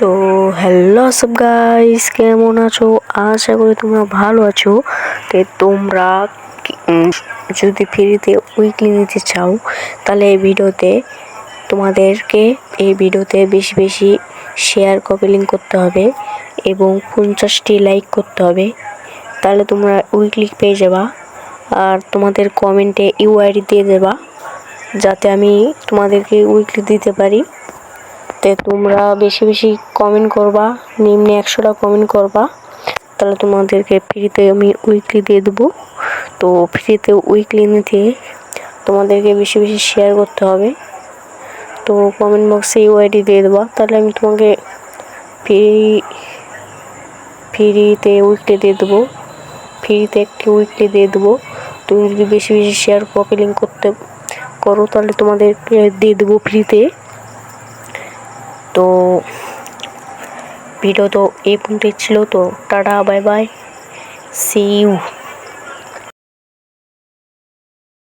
তো হ্যালো সব গাইস কেমন আছো? আশা করি তোমরা ভালো আছো। তো তোমরা যদি ফ্রিতে উইকলি নিতে চাও, তাহলে এই ভিডিওতে তোমাদেরকে এই ভিডিওতে বেশি বেশি শেয়ার কপি লিঙ্ক করতে হবে এবং পঞ্চাশটি লাইক করতে হবে। তাহলে তোমরা উইকলি পেয়ে যাবা। আর তোমাদের কমেন্টে ইউআইডি দিয়ে দেবা, যাতে আমি তোমাদেরকে উইকলি দিতে পারি। তে তোমরা বেশি বেশি কমেন্ট করবা, নিম্নে একশোটা কমেন্ট করবা। তাহলে তোমাদেরকে ফ্রিতে আমি উইকলি দিয়ে দেবো। তো ফ্রিতে উইকলি নিতে তোমাদেরকে বেশি বেশি শেয়ার করতে হবে। তো কমেন্ট বক্সে ইউআইডি দিয়ে দেবা। তাহলে আমি তোমাকে ফ্রি ফ্রিতে উইকলি দিয়ে দেবো। ফ্রিতে একটি উইকলি দিয়ে দেবো। তুমি যদি বেশি বেশি শেয়ার কপি করতে, করো, তাহলে তোমাদেরকে দিয়ে দেবো ফ্রিতে তো ভিডিও তো এই পর্যন্তই ছিল তো tata bye bye see you